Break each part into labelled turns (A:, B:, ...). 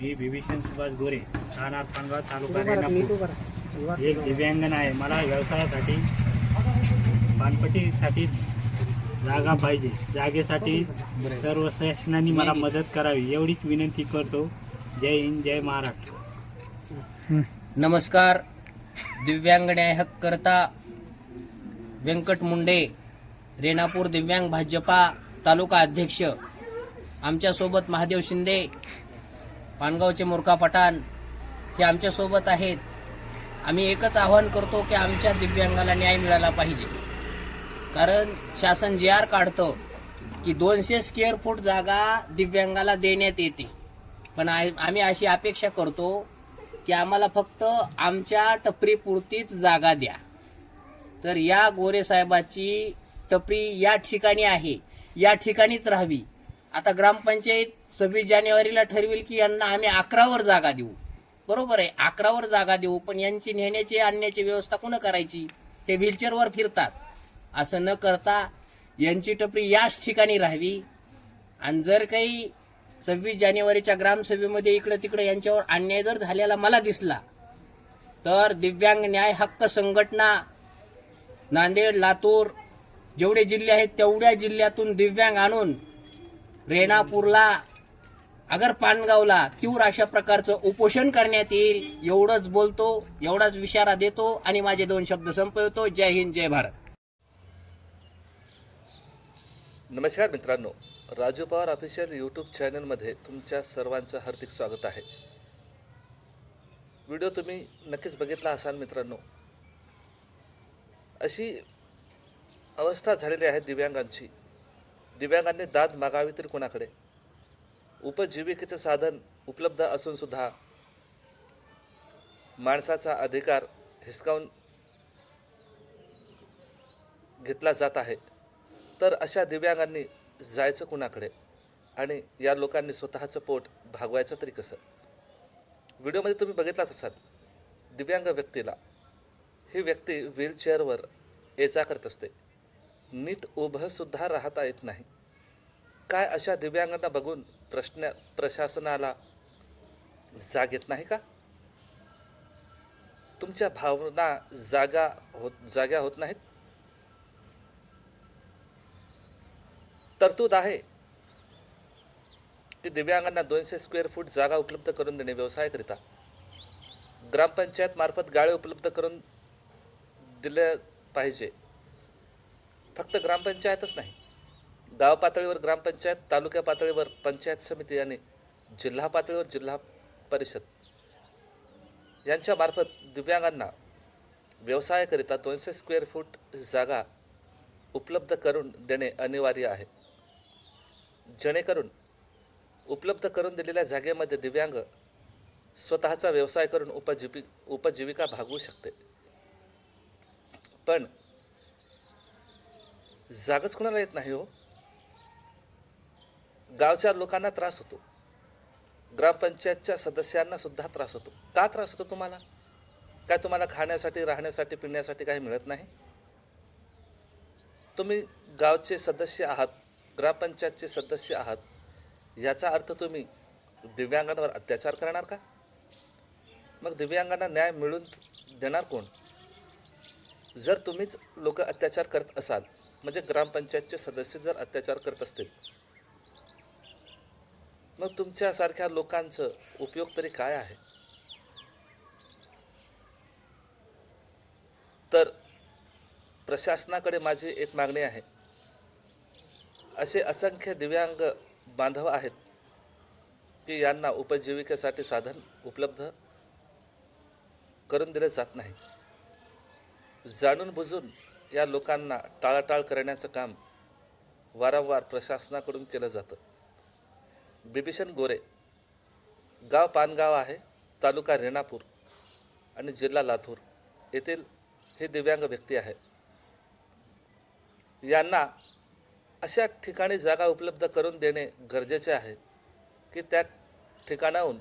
A: मी विभीषण सुभाष गोरे राहणार पानगाव तालुका रेणापूर. एक दिव्यांगन आहे मला व्यवसायासाठी पानपट्टीसाठी जागा पाहिजे. जागेसाठी सर्व शासनाने मला मदत करावी एवढीच विनंती करतो. जय हिंद जय महाराष्ट्र.
B: नमस्कार. दिव्यांग न्याय हक्क करता व्यंकट मुंडे रेणापूर दिव्यांग भाजपा तालुका अध्यक्ष आमच्यासोबत महादेव शिंदे पानगावचे मुरका पठाण हे आमच्यासोबत आहेत. आम्ही एकच आवाहन करतो की आमच्या दिव्यांगाला न्याय मिळाला पाहिजे. कारण शासन जे आर काढतं की दोनशे स्क्वेअर फूट जागा दिव्यांगाला देण्यात येते. पण आ- आम्ही अशी अपेक्षा करतो की आम्हाला फक्त आमच्या टपरीपुरतीच जागा द्या. तर या गोरेसाहेबाची टपरी या ठिकाणी आहे. या ठिकाणीच राहावी. आता ग्रामपंचायत सव्वीस जानेवारीला ठरवेल की यांना आम्ही अकरावर जागा देऊ. बरोबर आहे अकरावर जागा देऊ पण यांची नेण्याची आणण्याची व्यवस्था कोण करायची? ते व्हीलचेअरवर फिरतात. असं न करता यांची टपरी याच ठिकाणी राहावी. आणि जर काही सव्वीस जानेवारीच्या ग्रामसभेमध्ये इकडं तिकडं यांच्यावर अन्याय जर झालेला मला दिसला तर दिव्यांग न्याय हक्क संघटना नांदेड लातूर जेवढे जिल्हे आहेत तेवढ्या जिल्ह्यातून दिव्यांग आणून रेणापूरला अगर पानगावला तीव्र अशा प्रकारचं उपोषण करण्यात येईल एवढंच बोलतो एवढाच विचारा देतो आणि माझे दोन शब्द संपवतो. जय हिंद जय भारत.
C: नमस्कार मित्रांनो राजू पवार ऑफिशियल यूट्यूब चॅनलमध्ये तुमच्या सर्वांचं हार्दिक स्वागत आहे. व्हिडिओ तुम्ही नक्कीच बघितला असाल मित्रांनो. अशी अवस्था झालेली आहे दिव्यांगांची. दिव्यांगांनी दाद मागावी तरी कोणाकडे? उपजीविकेचं साधन उपलब्ध असूनसुद्धा माणसाचा अधिकार हिसकावून घेतला जात आहे. तर अशा दिव्यांगांनी जायचं कुणाकडे? आणि या लोकांनी स्वतःचं पोट भागवायचं तरी कसं? व्हिडिओमध्ये तुम्ही बघितलाच असाल दिव्यांग व्यक्तीला. ही व्यक्ती व्हीलचेअरवर ये जा करत असते. नीट उभंसुद्धा राहता येत नाही. काय अशा दिव्यांगांना बघून प्रश्न प्रशासनाला जाग येत नाही का? तुमच्या भावना जागा होत जाग्या होत नाहीत? तरतूद आहे की दिव्यांगांना दोनशे स्क्वेअर फूट जागा उपलब्ध करून देणे व्यवसायाकरिता. ग्रामपंचायत मार्फत गाळे उपलब्ध करून दिले पाहिजे. फक्त ग्रामपंचायतच नाही गाव पातळीवर ग्रामपंचायत तालुक्या पातळीवर पंचायत समिती आणि जिल्हा पातळीवर जिल्हा परिषद यांच्यामार्फत दिव्यांगांना व्यवसायाकरिता दोनशे स्क्वेअर फूट जागा उपलब्ध करून देणे अनिवार्य आहे. जेणेकरून उपलब्ध करून दिलेल्या जागेमध्ये दिव्यांग स्वतःचा व्यवसाय करून उपजीवी उपजीविका भागवू शकते. पण जागाच कोणाला येत नाही हो. गावच्या लोकांना त्रास होतो. ग्रामपंचायतच्या सदस्यांना सुद्धा त्रास होतो. का त्रास होतो तुम्हाला? काय तुम्हाला खाण्यासाठी राहण्यासाठी पिण्यासाठी काही मिळत नाही? तुम्ही गावचे सदस्य आहात ग्रामपंचायतचे सदस्य आहात याचा अर्थ तुम्ही दिव्यांगांवर अत्याचार करणार का? मग दिव्यांगांना न्याय मिळून देणार कोण? जर तुम्हीच लोक अत्याचार करत असाल म्हणजे ग्रामपंचायतचे सदस्य जर अत्याचार करत असतील मग तुमच्यासारख्या लोकांचं उपयोग तरी काय आहे? तर प्रशासनाकडे माझी एक मागणी आहे. असे असंख्य दिव्यांग बांधव आहेत की यांना उपजीविकेसाठी साधन उपलब्ध करून दिले जात नाही. जाणून बुजून या लोकांना टाळाटाळ करण्याचं काम वारंवार प्रशासनाकडून केलं जातं. बिभीषण गोरे गाव पानगाव आहे तालुका रेणापूर आणि जिल्हा लातूर येथील हे दिव्यांग व्यक्ती आहे यांना अशा ठिकाणी जागा उपलब्ध करून देणे गरजेचे आहे की त्या ठिकाणाहून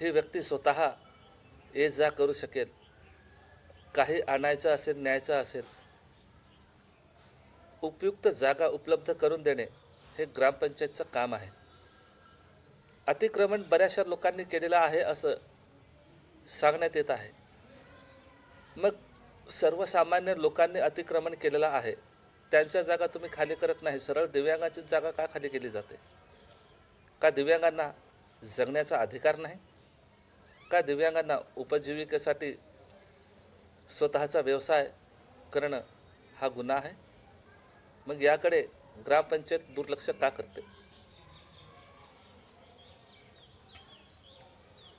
C: ही व्यक्ती स्वतः ये जा करू शकेल. काही आणायचं असेल न्यायचं असेल उपयुक्त जागा उपलब्ध करून देणे हे ग्रामपंचायतचं काम आहे. अतिक्रमण बऱ्याचशा लोकांनी केलेलं आहे असं सांगण्यात येत आहे. मग सर्वसामान्य लोकांनी अतिक्रमण केलेलं आहे. त्यांच्या जागा तुम्ही खाली करत नाही. सरळ दिव्यांगाची जागा का खाली केली जाते? का दिव्यांगांना जगण्याचा अधिकार नाही? का दिव्यांगांना उपजीविकेसाठी स्वतःचा व्यवसाय करणं हा गुन्हा आहे. मग याकडे ग्रामपंचायत दुर्लक्ष का करते?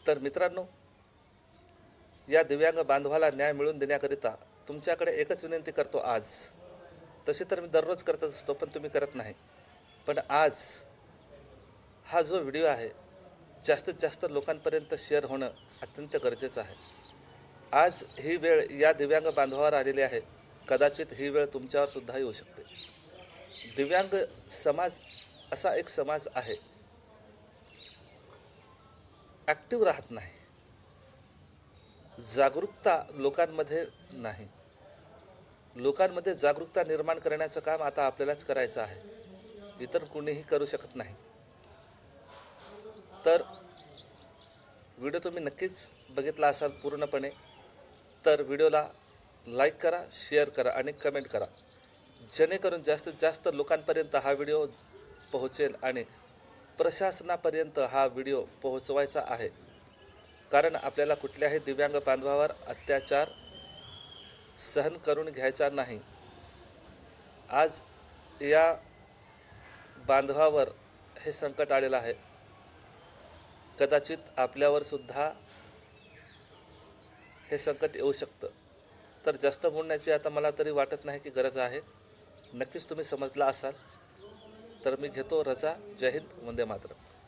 C: तर मित्रांनो या दिव्यांग बांधवाला न्याय मिळवून देण्याकरिता तुमच्याकडे एकच विनंती करतो आज. तशी तर मी दररोज करतच असतो पण तुम्ही करत नाही. पण आज हा जो व्हिडिओ आहे जास्तीत जास्त लोकांपर्यंत शेअर होणं अत्यंत गरजेचं आहे. आज ही वेळ या दिव्यांग बांधवावर आलेली आहे. कदाचित ही वेळ तुमच्यावर सुद्धा येऊ शकते. दिव्यांग समाज असा एक समाज आहे. ॲक्टिव्ह राहत नाही. जागरूकता लोकांमध्ये नाही. लोकांमध्ये जागरूकता निर्माण करण्याचं काम आता आपल्यालाच करायचं आहे. इतर कोणीही करू शकत नाही. तर व्हिडिओ तुम्ही नक्कीच बघितला असाल पूर्णपणे. तर व्हिडिओला लाईक करा शेअर करा आणि कमेंट करा. जेणेकरून जास्तीत जास्त लोकांपर्यंत हा व्हिडिओ पोहोचेल आणि प्रशासनापर्यंत हा व्हिडिओ पोहोचवायचा आहे. कारण आपल्याला कुठल्याही दिव्यांग बांधवावर अत्याचार सहन करून घ्यायचा नाही. आज या बांधवावर हे संकट आलेलं आहे. कदाचित आपल्यावर सुद्धा हे संकट येऊ शकतं. तर जास्त बोलण्याची आता मला तरी वाटत नाही की गरज आहे. नक्कीच तुम्ही समजला असाल. तर मी घेतो रजा. जय हिंद. वंदे मातरम.